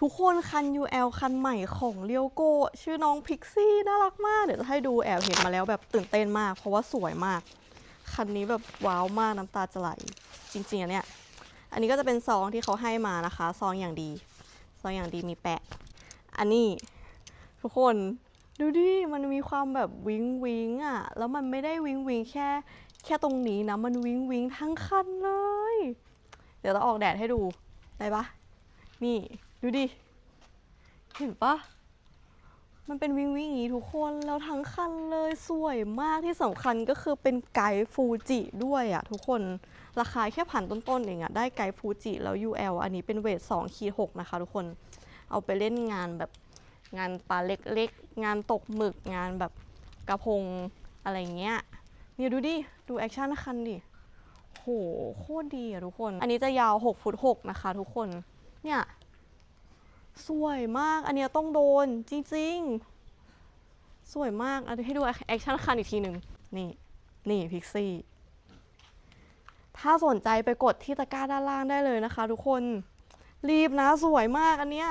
ทุกคนคัน UL คันใหม่ของเรียวโกชื่อน้องพิกซี่น่ารักมาก เดี๋ยวจะให้ดูแอบเห็นมาแล้วแบบตื่นเต้นมาก เพราะว่าสวยมาก คันนี้แบบว้าวมากน้ำตาจะไหล จริงๆอันเนี้ยอันนี้ก็จะเป็นซองที่เขาให้มานะคะซองอย่างดีซองอย่างดีมีแปะ อันนี้ทุกคนดูดิมันมีความแบบวิงวิงอะแล้วมันไม่ได้วิงวิงแค่แค่ตรงนี้นะมันวิงวิงทั้งคันเลย เดี๋ยวเราออกแดดให้ดูได้ปะนี่ ดูดิ เห็นปะมันเป็นวิ่งวิงอย่างนี้ทุกคนแล้วทั้งคันเลยสวยมากที่สำคัญก็คือเป็นไกด์ฟูจิด้วยอะทุกคนราคาแค่พันต้นๆเองอะได้ไกด์ฟูจิแล้ว UL อันนี้เป็นเวท2ขีด6นะคะทุกคนเอาไปเล่นงานแบบงานปลาเล็กๆ งานตกหมึกงานแบบกระพงอะไรเงี้ยเนี่ยดูดิ ดูแอคชั่นคันดิ โห โคตรดีอะทุกคน อันนี้จะยาว 6 ฟุต 6 นะคะทุกคน เนี่ย สวยมาก อันเนี้ยต้องโดนจริงๆ สวยมากอันนี้ให้ดูแอคชั่นคันอีกทีหนึ่งนี่นี่พิกซี่ถ้าสนใจไปกดที่ตะกร้าด้านล่างได้เลยนะคะ ทุกคนรีบนะสวยมากอันเนี้ย